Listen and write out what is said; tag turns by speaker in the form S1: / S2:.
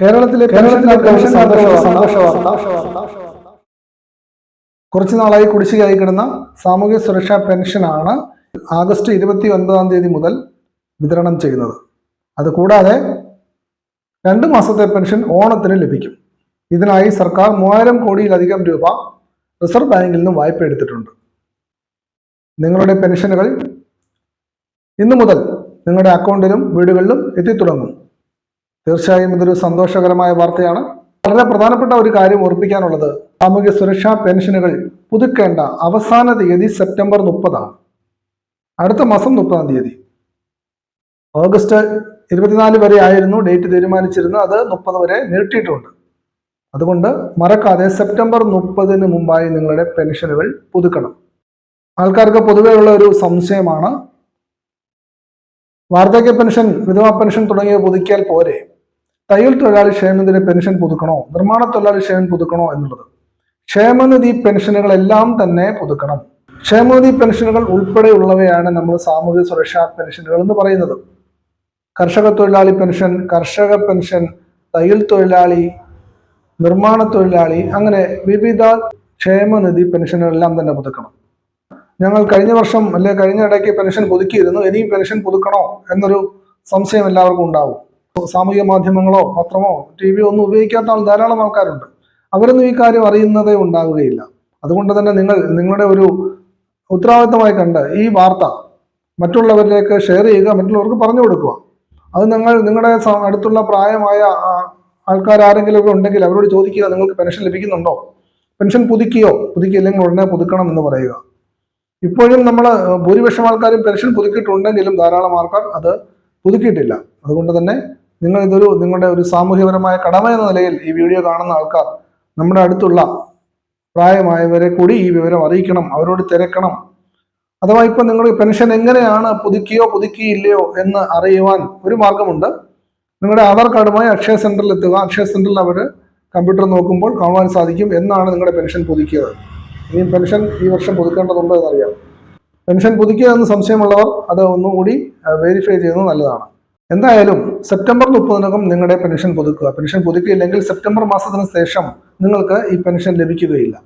S1: കേരളത്തിലെ കേരളത്തിലെ കുറച്ചു നാളായി കുടിശ്ശികയായി കിടന്ന സാമൂഹ്യ സുരക്ഷാ പെൻഷനാണ് ആഗസ്റ്റ് ഇരുപത്തി ഒൻപതാം തീയതി മുതൽ വിതരണം ചെയ്യുന്നത്. അതുകൂടാതെ രണ്ട് മാസത്തെ പെൻഷൻ ഓണത്തിന് ലഭിക്കും. ഇതിനായി സർക്കാർ മൂവായിരം കോടിയിലധികം രൂപ റിസർവ് ബാങ്കിൽ നിന്ന് വായ്പ എടുത്തിട്ടുണ്ട്. നിങ്ങളുടെ പെൻഷനുകൾ ഇന്നു മുതൽ നിങ്ങളുടെ അക്കൗണ്ടിലും വീടുകളിലും എത്തിത്തുടങ്ങും. തീർച്ചയായും ഇതൊരു സന്തോഷകരമായ വാർത്തയാണ്. വളരെ പ്രധാനപ്പെട്ട ഒരു കാര്യം ഓർപ്പിക്കാനുള്ളത് സാമൂഹ്യ സുരക്ഷാ പെൻഷനുകൾ പുതുക്കേണ്ട അവസാന തീയതി സെപ്റ്റംബർ മുപ്പതാണ്. അടുത്ത മാസം മുപ്പതാം തീയതി. ഓഗസ്റ്റ് ഇരുപത്തിനാല് വരെ ആയിരുന്നു ഡേറ്റ് തീരുമാനിച്ചിരുന്നത്. അത് മുപ്പത് വരെ നീട്ടിയിട്ടുണ്ട്. അതുകൊണ്ട് മറക്കാതെ സെപ്റ്റംബർ മുപ്പതിന് മുമ്പായി നിങ്ങളുടെ പെൻഷനുകൾ പുതുക്കണം. ആൾക്കാർക്ക് പൊതുവെയുള്ള ഒരു സംശയമാണ് വാർദ്ധക്യ പെൻഷൻ വിധവാ പെൻഷൻ തുടങ്ങിയവ പുതുക്കിയാൽ പോരെ? തയ്യൽ തൊഴിലാളി ക്ഷേമനിധി പെൻഷൻ പുതുക്കണോ? നിർമ്മാണ തൊഴിലാളി ക്ഷേമം പുതുക്കണോ എന്നുള്ളത്. ക്ഷേമനിധി പെൻഷനുകളെല്ലാം തന്നെ പുതുക്കണം. ക്ഷേമനിധി പെൻഷനുകൾ ഉൾപ്പെടെയുള്ളവയാണ് നമ്മൾ സാമൂഹ്യ സുരക്ഷാ പെൻഷനുകൾ എന്ന് പറയുന്നത്. കർഷക തൊഴിലാളി പെൻഷൻ കർഷക പെൻഷൻ തയ്യൽ തൊഴിലാളി നിർമ്മാണ തൊഴിലാളി അങ്ങനെ വിവിധ ക്ഷേമനിധി പെൻഷനുകളെല്ലാം തന്നെ പുതുക്കണം. ഞങ്ങൾ കഴിഞ്ഞ വർഷം അല്ലെ കഴിഞ്ഞ ഇടയ്ക്ക് പെൻഷൻ പുതുക്കിയിരുന്നു ഇനിയും പെൻഷൻ പുതുക്കണോ എന്നൊരു സംശയം എല്ലാവർക്കും ഉണ്ടാവും. സാമൂഹിക മാധ്യമങ്ങളോ പത്രമോ ടി വിയോ ഒന്നും ഉപയോഗിക്കാത്ത ആൾ ധാരാളം ആൾക്കാരുണ്ട്. അവരൊന്നും ഈ കാര്യം അറിയുന്നതേ ഉണ്ടാവുകയില്ല. അതുകൊണ്ട് തന്നെ നിങ്ങൾ നിങ്ങളുടെ ഒരു ഉത്തരവാദിത്തമായി കണ്ട് ഈ വാർത്ത മറ്റുള്ളവരിലേക്ക് ഷെയർ ചെയ്യുക മറ്റുള്ളവർക്ക് പറഞ്ഞു കൊടുക്കുക. അത് നിങ്ങൾ നിങ്ങളുടെ അടുത്തുള്ള പ്രായമായ ആൾക്കാർ ആരെങ്കിലും ഒക്കെ ഉണ്ടെങ്കിൽ അവരോട് ചോദിക്കുക നിങ്ങൾക്ക് പെൻഷൻ ലഭിക്കുന്നുണ്ടോ? പെൻഷൻ പുതുക്കിയോ? പുതുക്കിയില്ലെങ്കിൽ ഉടനെ പുതുക്കണം എന്ന് പറയുക. ഇപ്പോഴും നമ്മൾ ഭൂരിപക്ഷം ആൾക്കാരും പെൻഷൻ പുതുക്കിയിട്ടുണ്ടെങ്കിലും ധാരാളം ആൾക്കാർ അത് പുതുക്കിയിട്ടില്ല. അതുകൊണ്ട് തന്നെ നിങ്ങൾ ഇതൊരു നിങ്ങളുടെ ഒരു സാമൂഹ്യപരമായ കടമ എന്ന നിലയിൽ ഈ വീഡിയോ കാണുന്ന ആൾക്കാർ നമ്മുടെ അടുത്തുള്ള പ്രായമായവരെ കൂടി ഈ വിവരം അറിയിക്കണം അവരോട് തിരക്കണം. അഥവാ ഇപ്പൊ നിങ്ങൾ പെൻഷൻ എങ്ങനെയാണ് പുതുക്കിയോ പുതുക്കിയില്ലയോ എന്ന് അറിയുവാൻ ഒരു മാർഗമുണ്ട്. നിങ്ങളുടെ ആധാർ കാർഡുമായി അക്ഷയ സെന്ററിൽ എത്തുക. അക്ഷയ സെന്ററിൽ അവർ കമ്പ്യൂട്ടർ നോക്കുമ്പോൾ കാണുവാൻ സാധിക്കും എന്നാണ് നിങ്ങളുടെ പെൻഷൻ പുതുക്കിയത്. ഇനി പെൻഷൻ ഈ വർഷം പുതുക്കേണ്ടതുണ്ടോ എന്നറിയാം. പെൻഷൻ പുതുക്കിയതെന്ന് സംശയമുള്ളവർ അത് ഒന്നുകൂടി വെരിഫൈ ചെയ്യുന്നത് നല്ലതാണ്. എന്തായാലും സെപ്റ്റംബർ മുപ്പതിനകം നിങ്ങളുടെ പെൻഷൻ പുതുക്കുക. പെൻഷൻ പുതുക്കിയില്ലെങ്കിൽ സെപ്റ്റംബർ മാസത്തിന് ശേഷം നിങ്ങൾക്ക് ഈ പെൻഷൻ ലഭിക്കുകയില്ല.